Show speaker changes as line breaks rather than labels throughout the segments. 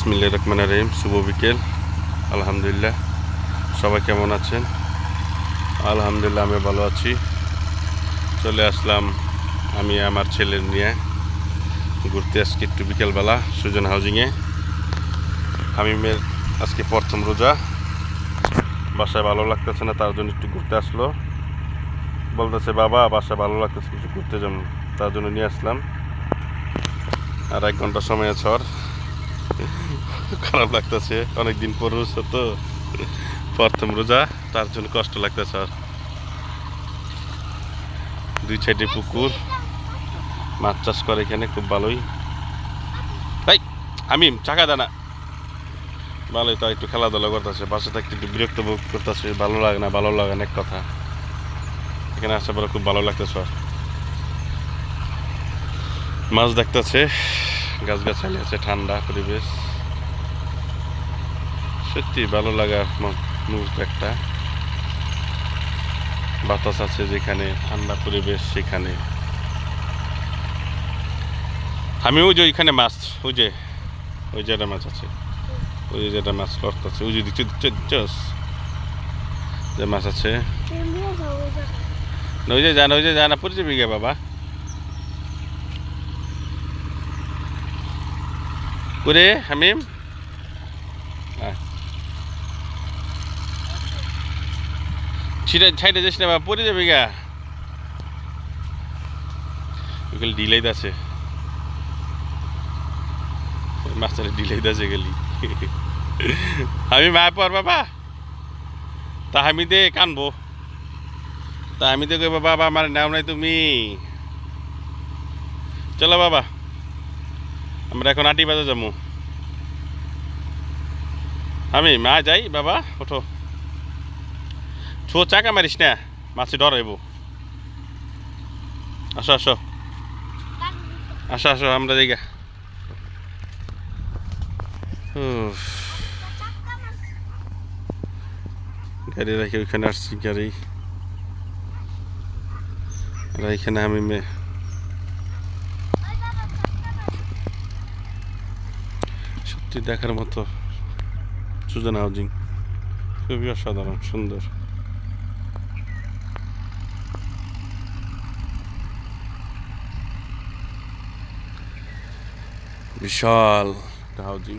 বিসমিল্লা রহমান রহিম, শুভ বিকেল। আলহামদুলিল্লাহ, সবাই কেমন আছেন? আলহামদুলিল্লাহ আমি ভালো আছি। চলে আসলাম আমি আমার ছেলের নিয়ে ঘুরতে আজকে একটু বিকেলবেলা, সুজন হাউজিংয়ে। হামিমের আজকে প্রথম রোজা। বাসায় ভালো লাগতেছে না, তার জন্য একটু ঘুরতে আসলো। বলতেছে, বাবা, বাসায় ভালো লাগতেছে, একটু ঘুরতে যাব তার জন্য নিয়ে আসলাম। আর এক ঘণ্টা সময় আছে খারাপ লাগতেছে, অনেকদিন পর রোজা তো। প্রথম রোজা, তার জন্য কষ্ট লাগতেছে আর। দুই সাইডে পুকুর, মাছ চাষ করে এখানে, খুব ভালোই। তাই আমি চাকা দানা ভালোই তো, একটু খেলাধুলা করতেছে, বাসা থাকতে একটু বিরক্ত বোধ করতেছে, ভালো লাগে না, ভালো লাগে না, এক কথা। এখানে আসার পরে খুব ভালো লাগতেছে মাছ দেখতেছে গাছগাছালি আছে ঠান্ডা পরিবেশ। সত্যি ভালো লাগার মুহূর্ত একটা। বাতাস আছে যেখানে ঠান্ডা পরিবেশ সেখানে। আমি ওই যে ওইখানে মাছ ওই যে ওই যেটা মাছ আছে। ওই যে যেটা মাছ লড়তেছে ওই যে দিচ্ছে যে মাছ আছে। ওই যে জানা ওই যে জানা পড়ে যাবি গে বাবা। করে হামিম। ছিটা ছাইটে যাস না পড়ে যাবি গা। ওইগুলো ডিলাই আছে। মাস্টারে ডিলাই আছে গেলি আমি মা পর বাবা। তা আমি দে, কানবো। তা আমি তো বাবা আমার নাম নাই তুমি। চলো বাবা। আমরা এখন আটি বাজে যাব। আমি, মা, যাই, বাবা, ওঠো। ছো চাকা মারিস না, মাছে ডরাইব আসো আসো। আসো আসো, আমরা দিকে গাড়ি রেখে ওইখানে আসছি, গাড়ি। এখানে আমি মেয়ে সত্যি দেখার মতো সুজন হাউজিং। খুবই অসাধারণ, সুন্দর। বিশাল হাউজিং।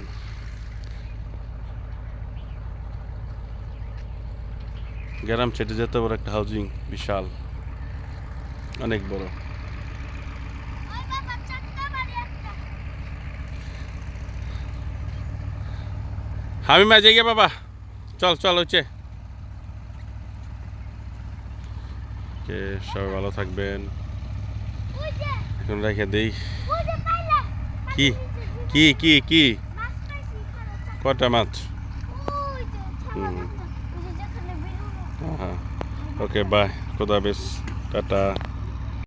গ্রাম ছেটে যেতে বড় একটা হাউজিং, বিশাল। অনেক বড়। আমি মা যাই গে বাবা। চল চল, হচ্ছে। কে সবাই ভালো থাকবেন। এখন রেখে দেই। কি? কি কি কি? কটা মাছ? হ্যাঁ ওকে, বাই। খোদা বেশ টাটা।